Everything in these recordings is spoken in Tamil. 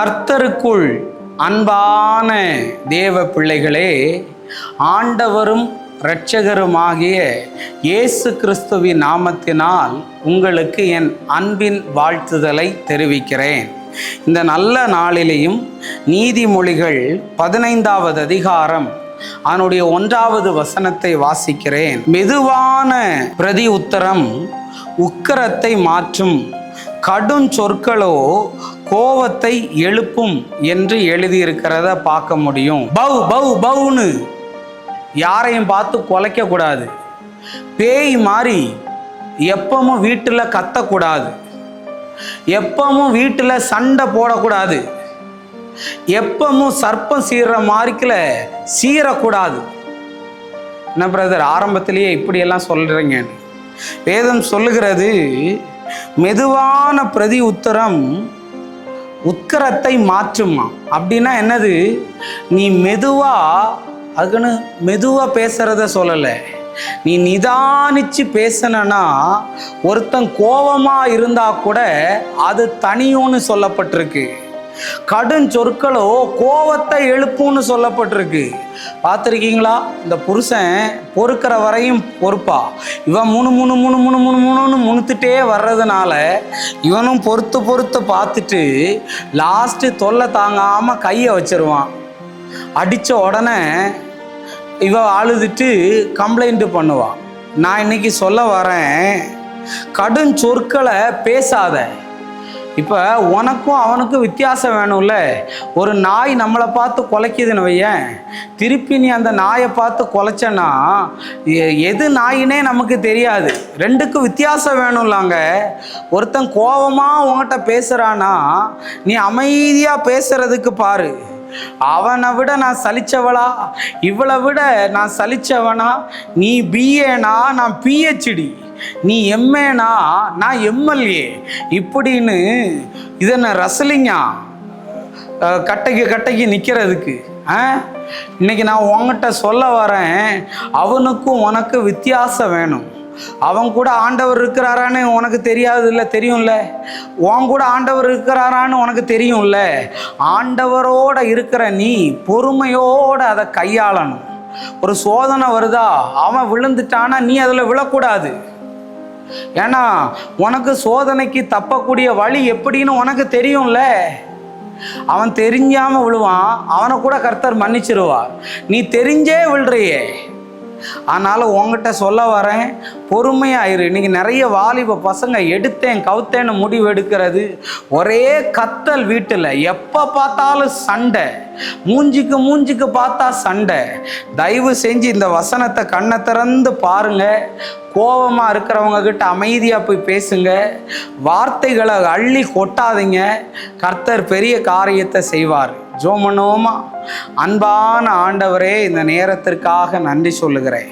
கர்த்தருக்குள் அன்பான தேவ பிள்ளைகளே ஆண்டவரும் இரட்சகருமாகிய இயேசு கிறிஸ்துவின் நாமத்தினால் உங்களுக்கு என் அன்பின் வாழ்த்துதலை தெரிவிக்கிறேன். இந்த நல்ல நாளிலேயும் நீதிமொழிகள் பதினைந்தாவது அதிகாரம் அதனுடைய ஒன்றாவது வசனத்தை வாசிக்கிறேன். மெதுவான பிரதி உத்தரம் உக்கரத்தை மாற்றும் கடும் சொற்களோ கோவத்தை எழுப்பும் என்று எழுதியிருக்கிறத பார்க்க முடியும். பவு பவு பவுன்னு யாரையும் பார்த்து குலைக்கக்கூடாது பேய் மாறி எப்பவும் வீட்டில் கத்தக்கூடாது. எப்பவும் வீட்டில் சண்டை போடக்கூடாது. எப்பவும் சர்ப்பம் சீர்ற மாதிரிக்கில் சீரக்கூடாது என்ன பிரதர் ஆரம்பத்திலேயே இப்படியெல்லாம் சொல்கிறீங்க வேதம் சொல்லுகிறது மெதுவான பிரதி உத்தரம் உட்கரத்தை மாற்றுமா? அப்படின்னா என்னது? நீ மெதுவா அதுக்குன்னு மெதுவாக பேசுறத சொல்லலை. நீ நிதானிச்சு பேசணும்னா ஒருத்தன் கோபமாக இருந்தால் கூட அது தனியும்னு சொல்லப்பட்டிருக்கு. கடும் சொற்களோ கோவத்தை எழுப்பும்னு சொல்லப்பட்டிருக்கு. பார்த்துருக்கீங்களா? இந்த புருஷன் பொறுக்கிற வரையும் பொறுப்பா. இவன் முணு முணு முணு முணு முணு முணுன்னு முணுத்துட்டே வர்றதுனால இவனும் பொறுத்து பொறுத்து பார்த்துட்டு லாஸ்ட்டு தொல்லை தாங்காமல் கையை வச்சிருவான். அடித்த உடனே இவ அழுதுட்டு கம்ப்ளைண்ட்டு பண்ணுவான் நான் இன்னைக்கு சொல்ல வரேன் கடும் சொற்களை பேசாத. இப்போ உனக்கும் அவனுக்கும் வித்தியாசம் வேணும்ல. ஒரு நாய் நம்மளை பார்த்து குலைக்குதுன்னு வையேன். திருப்பி நீ அந்த நாயை பார்த்து குலைச்சனா எ- எது நாயினே நமக்கு தெரியாது. ரெண்டுக்கும் வித்தியாசம் வேணும்லாங்க. ஒருத்தன் கோவமாக உன்கிட்ட பேசுகிறானா நீ அமைதியாக பேசுறதுக்கு பாரு. அவனை விட நான் சலிச்சவளா? இவளை விட நான் சலிச்சவனா? நீ பிஏனா நான் பிஹெச்டி நீ எம்ஏனா? நான் எம்எல்ஏ. இப்படின்னு இதென்ன ரசலிங்கா? கட்டைக்கு கட்டைக்கு நிற்கிறதுக்கு ஆ? இன்னைக்கு நான் உங்ககிட்ட சொல்ல வரேன் அவனுக்கும் உனக்கு வித்தியாசம் வேணும். அவன் கூட ஆண்டவர் இருக்கிறாரான்னு உனக்கு தெரியாது இல்லை தெரியும்ல? உன் கூட ஆண்டவர் இருக்கிறாரான்னு உனக்கு தெரியும்ல? ஆண்டவரோட இருக்கிற நீ பொறுமையோட அதை கையாளணும். ஒரு சோதனை வருதா? அவன் விழுந்துட்டானா நீ அதில் விழக்கூடாது. ஏன்னா உனக்கு சோதனைக்கு தப்பக்கூடிய வழி எப்படின்னு உனக்கு தெரியும்ல. அவன் தெரிஞ்சாம விழுவான் அவனை கூட கர்த்தர் மன்னிச்சிருவார். நீ தெரிஞ்சே விழுறியே. அதனால் உங்ககிட்ட சொல்ல வரேன் பொறுமையாயிரு. இன்னைக்கு நிறைய வாலிப பசங்க எடுத்தேன் கவுத்தேன்னு முடிவு எடுக்கிறது. ஒரே கத்தல் வீட்டில் எப்போ பார்த்தாலும் சண்டை. மூஞ்சிக்கு மூஞ்சிக்கு பார்த்தா சண்டை. தயவு செஞ்சு இந்த வசனத்தை கண்ணை திறந்து பாருங்க. கோபமாக இருக்கிறவங்க கிட்ட அமைதியாக போய் பேசுங்க. வார்த்தைகளை அள்ளி கொட்டாதீங்க. கர்த்தர் பெரிய காரியத்தை செய்வார். ஜோமனோமா. அன்பான ஆண்டவரே இந்த நேரத்திற்காக நன்றி சொல்லுகிறேன்.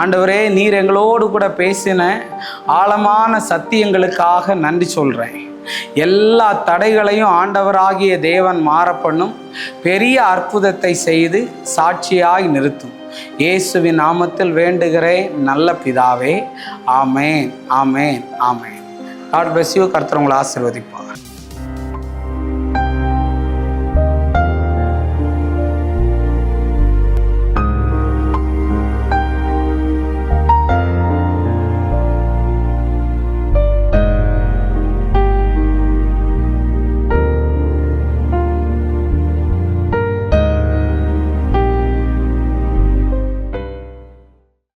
ஆண்டவரே நீர் எங்களோடு கூட பேசின ஆழமான சத்தியங்களுக்காக நன்றி சொல்கிறேன் எல்லா தடைகளையும் ஆண்டவராகிய தேவன் மாறப்பண்ணும் பெரிய அற்புதத்தை செய்து சாட்சியாய் நிறுத்தும். இயேசுவின் நாமத்தில் வேண்டுகிறேன் நல்ல பிதாவே. ஆமேன் ஆமேன் ஆமேன். காட் பிளஸ் யூ கர்த்தர் உங்களை ஆசீர்வதிப்பார்.